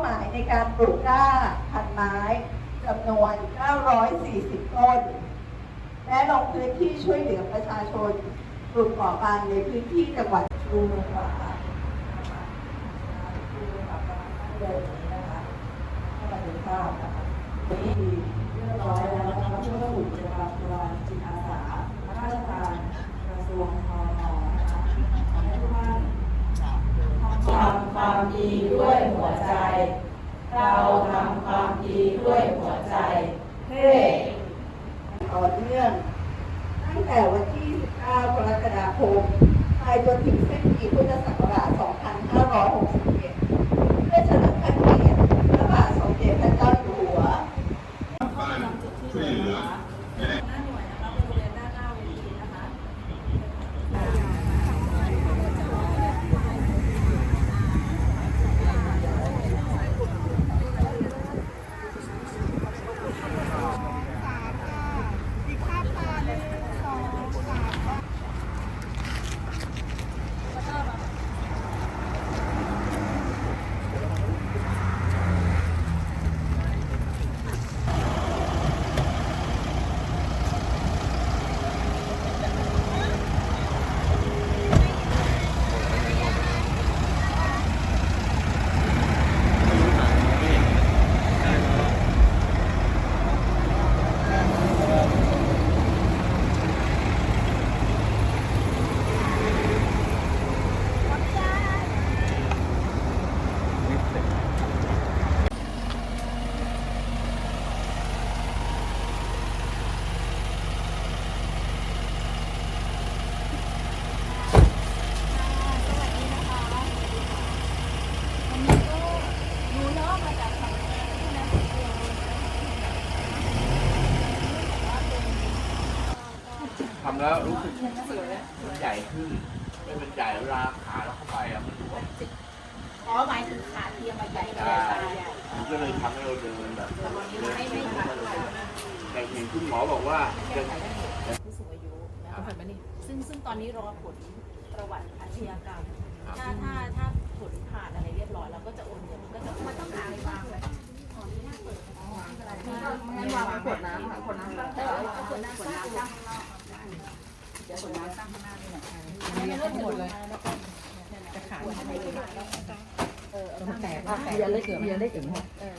หมายในการปลูกกล้าพันไม้จำนวน 940 ต้น และลงพื้นที่ช่วยเหลือประชาชนกลุ่มเปราะบางในพื้นที่จังหวัดชูเมืองขวาชูเมืองขวาประมาณนั้นเลยอย่างนี้นะคะถ้ามาดูภาพนะคะนี่เรียบร้อยแล้วนะคะเพื่อกลุ่มกิจกรรมพลังจิตอาสาข้าราชการกระทรวงพมนะคะขอให้ทุกท่านทำความดีด้วย เราทำความดีด้วยหัวใจเฮ้ต่อเนื่องตั้งแต่วันที่19กรกฎาคมไปจนถึงสิ้นปีพุทธศักราช 2561 เพื่อเฉลิมพระเกียรติพระบาทสมเด็จพระเจ้าอยู่หัว ช่วยเหลือ ทำแล้วรู้สึกมันใหญ่ขึ้นไม่เป็นใหญ่เวลาขาเราเข้าไปอะมันบวมอ๋อหมายถึงขาเทียมมาใหญ่ใช่มันก็เลยทำให้เราเดินแบบเดินแต่เห็นคุณหมอบอกว่าจะผู้สูงอายุนะคะซึ่งซึ่งตอนนี้รอผลประวัติอาชญากรรมถ้าถ้าถ้าผลผ่านอะไรเรียบร้อยเราก็จะโอนเงินก็จะมันต้องหาอะไรวางไว้งั้นวางไว้ขวดน้ำค่ะขวดน้ำตั้งเอาขวดน้ำขวดน้ำ ตั้งเดี๋ยวขวดน้ำตั้งข้างหน้านี่แหละค่ะเรียนทั้งหมดเลยแล้วก็จะขายอะไรเออเอามาแตกเอาแตกเบียร์เล็กเบียร์เล็กอย่างนี้เออ